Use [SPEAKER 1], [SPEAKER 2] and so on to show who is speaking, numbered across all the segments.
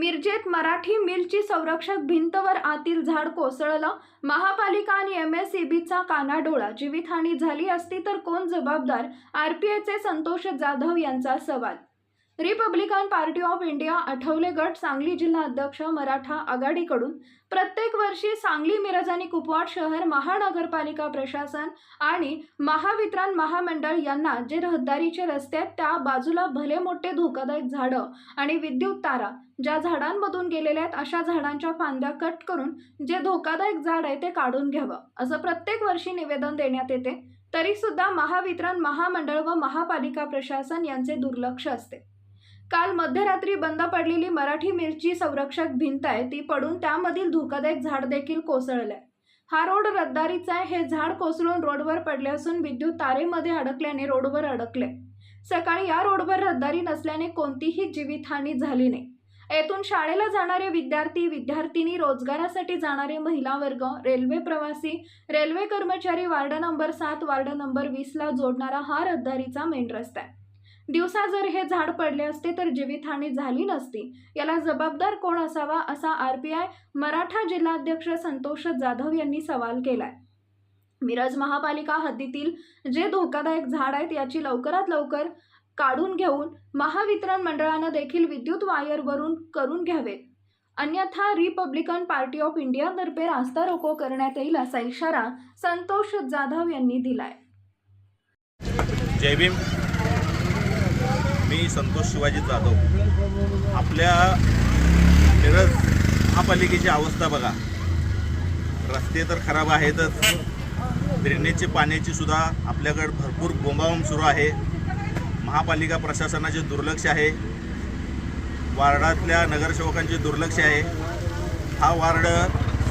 [SPEAKER 1] मिरजेत मराठी मिलची संरक्षक भिंतवर आतील झाड कोसळलं. महापालिका आणि एम एस चा कानाडोळा जीवितहानी झाली असती तर कोण जबाबदार? आरपीआयचे संतोष जाधव यांचा सवाल Republican Party of India Athawale गट सांगली जिल्हा अध्यक्ष मराठा आघाडीकडून प्रत्येक वर्षी सांगली मिरज आणि कुपवाड शहर महानगरपालिका प्रशासन आणि महावितरण महामंडळ यांना जे रहदारीचे रस्ते आहेत त्या बाजूला भले मोठे धोकादायक झाडं आणि विद्युत तारा ज्या झाडांमधून गेलेल्या आहेत अशा झाडांच्या फांद्या कट करून जे धोकादायक झाड आहे ते काढून घ्यावं. असं प्रत्येक वर्षी निवेदन देण्यात येते. तरीसुद्धा महावितरण महामंडळ व महापालिका प्रशासन यांचे दुर्लक्ष असते. काल मध्यरात्री बंद पडलेली मराठी मिरची संरक्षक भिंत आहे ती पडून त्यामधील धोकादायक झाड देखील कोसळलं आहे हा रोड रद्दारीचा आहे हे झाड कोसळून रोडवर पडले असून विद्युत तारेमध्ये अडकल्याने रोडवर अडकले. सकाळी या रोडवर रद्दारी नसल्याने कोणतीही जीवितहानी झाली नाही. येथून शाळेला जाणारे विद्यार्थी विद्यार्थिनी रोजगारासाठी जाणारे महिला वर्ग रेल्वे प्रवासी रेल्वे कर्मचारी वार्ड नंबर सात वार्ड नंबर वीसला जोडणारा हा रहदारीचा मेन रस्ता आहे. दिवसा जर हे झाड पडले असते तर जीवितहानी झाली नसती. याला जबाबदार कोण असावा असा आर पी आय मराठा जिल्हाध्यक्ष संतोष जाधव यांनी सवाल केलाय. मिरज महापालिका हद्दीतील जे धोकादायक झाड आहेत याची लवकरात लवकर काढून घेऊन महावितरण मंडळानं देखील विद्युत वायरवरून करून घ्यावे. अन्यथा रिपब्लिकन पार्टी ऑफ इंडियातर्फे रास्ता रोको करण्यात येईल असा इशारा संतोष जाधव यांनी दिलाय.
[SPEAKER 2] जय भीम. मी संतोष शिवाजी जाधव. आपल्या मिरज महापालिकेची अवस्था बघा. रस्ते तर खराब आहेतच. ड्रेनेजची पाण्याची सुद्धा आपल्याकडे भरपूर बोंबाबोंब सुरू आहे. महापालिका प्रशासनाचे दुर्लक्ष आहे. वार्डातल्या नगरसेवकांचे दुर्लक्ष आहे. हा वार्ड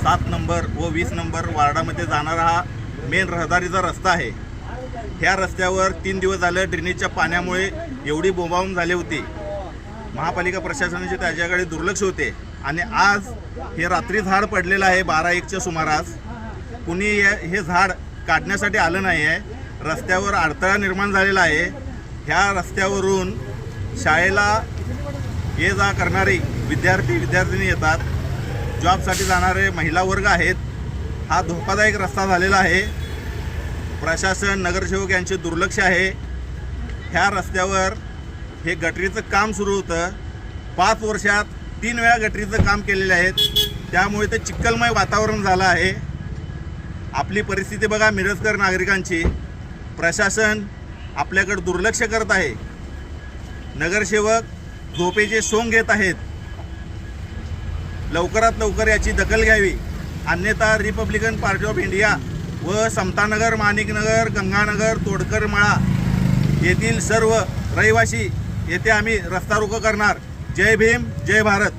[SPEAKER 2] सात नंबर व वीस नंबर वार्डामध्ये जाणारा हा मेन रहदारीचा रस्ता आहे. ह्या रस्त्यावर तीन दिवस झालं ड्रेनेजच्या पाण्यामुळे एवढी बोंबावून झाले होती. महापालिका प्रशासनाचे त्याच्याकडे दुर्लक्ष होते. आणि आज हे रात्री झाड पडलेलं आहे बारा एकच्या सुमारास. कुणी हे झाड काढण्यासाठी आलं नाही आहे रस्त्यावर अडथळा निर्माण झालेला आहे. ह्या रस्त्यावरून शाळेला ये जा करणारे विद्यार्थी विद्यार्थिनी येतात. जॉबसाठी जाणारे महिला वर्ग आहेत. हा धोकादायक रस्ता झालेला आहे. प्रशासन नगरसेवक यांचे दुर्लक्ष आहे. ह्या रस्त्यावर हे गटरीचं काम सुरू होतं. पाच वर्षात तीन वेळा गटरीचं काम केलेले आहेत त्यामुळे ते चिक्कलमय वातावरण झालं आहे. आपली परिस्थिती बघा मिरजकर नागरिकांची. प्रशासन आपल्याकडे दुर्लक्ष करत आहे. नगरसेवक झोपेचे सोंग घेत आहेत. लवकरात लवकर याची दखल घ्यावी. अन्यथा रिपब्लिकन पार्टी ऑफ इंडिया व समतानगर माणिकनगर गंगानगर तोडकर मळा येथील सर्व रहिवासी येथे आम्ही रस्ता रोको करणार. जय भीम जय भारत.